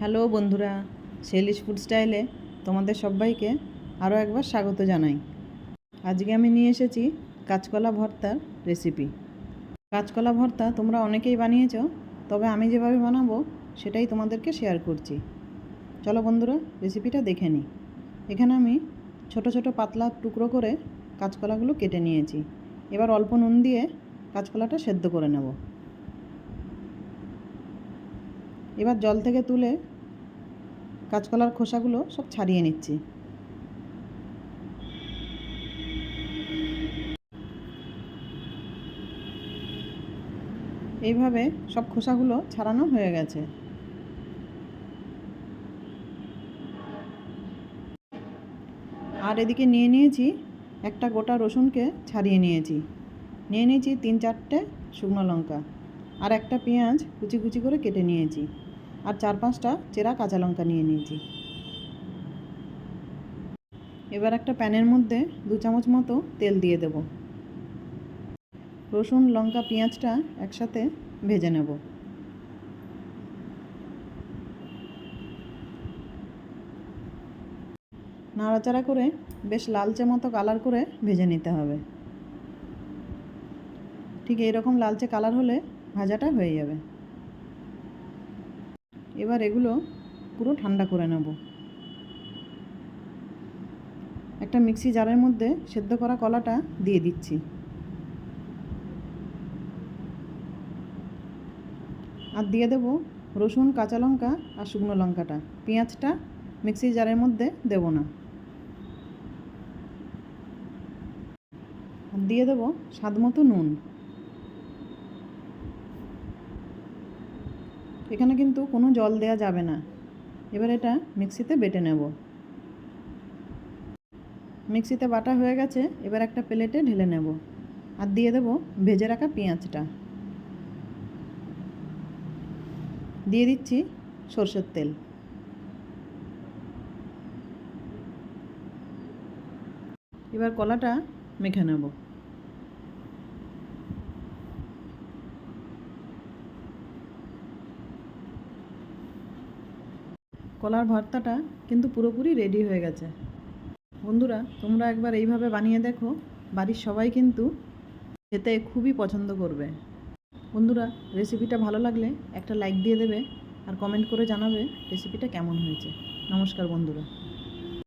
Hello বন্ধুরা শেলিশ food স্টাইলে তোমাদের সবাইকে আরও একবার স্বাগত জানাই। আজকে আমি নিয়ে এসেছি কাঁচকলা ভর্তার রেসিপি কাঁচকলা ভর্তা তোমরা অনেকেই বানিয়েছো, তবে আমি যেভাবে বানাবো সেটাই তোমাদেরকে শেয়ার করছি। চলো বন্ধুরা রেসিপিটা দেখে নিই। এখানে আমি ছোট ছোট পাতলা টুকরো করে কাঁচকলাগুলো কেটে নিয়েছি। এবার অল্প নুন দিয়ে কাঁচকলাটা সেদ্ধ করে নেব। এবার জল থেকে তুলে কাঁচকলার খোসাগুলো সব ছাড়িয়ে নিচ্ছি। এইভাবে সব খোসাগুলো ছাড়ানো হয়ে গেছে। আর এদিকে নিয়ে নিয়েছি একটা গোটা রসুনকে ছাড়িয়ে নিয়েছি। নিয়ে নিয়েছি তিন চারটে শুকনো লঙ্কা। আর একটা পেঁয়াজ কুচি কুচি করে কেটে নিয়েছি। আর চার পাঁচটা চেরা কাঁচা লঙ্কা নিয়ে নিয়েছি। এবার একটা প্যানের মধ্যে দু চামচ মতো তেল দিয়ে দেব। রসুন, লঙ্কা, পেঁয়াজটা একসাথে ভেজে নেব। নাড়াচাড়া করে বেশ লালচে মতো কালার করে ভেজে নিতে হবে। ঠিক এইরকম লালচে কালার হলে ভাজাটা হয়ে যাবে। এবার এগুলো পুরো ঠান্ডা করে নেব। একটা মিক্সি জারের মধ্যে সেদ্ধ করা কলাটা দিয়ে দিচ্ছি। আর দিয়ে দেব রসুন, কাঁচা লঙ্কা আর শুকনো লঙ্কাটা। পেঁয়াজটা মিক্সি জারের মধ্যে দেব না। দিয়ে দেব স্বাদ মতো নুন। এখানে কিন্তু কোনো জল দেয়া যাবে না। এবার এটা মিক্সিতে বেটে নেব। মিক্সিতে বাটা হয়ে গেছে, এবার একটা প্লেটে ঢেলে নেব। আর দিয়ে দেব ভেজে রাখা পেঁয়াজটা। দিয়ে দিচ্ছি সর্ষের তেল। এবার কলাটা মেখে নেব। কলার ভর্তাটা কিন্তু পুরোপুরি রেডি হয়ে গেছে। বন্ধুরা, তোমরা একবার এইভাবে বানিয়ে দেখো। বাড়ির সবাই কিন্তু খেতে খুবই পছন্দ করবে। বন্ধুরা রেসিপিটা ভালো লাগলে একটা লাইক দিয়ে দেবে আর কমেন্ট করে জানাবে রেসিপিটা কেমন হয়েছে। নমস্কার, বন্ধুরা।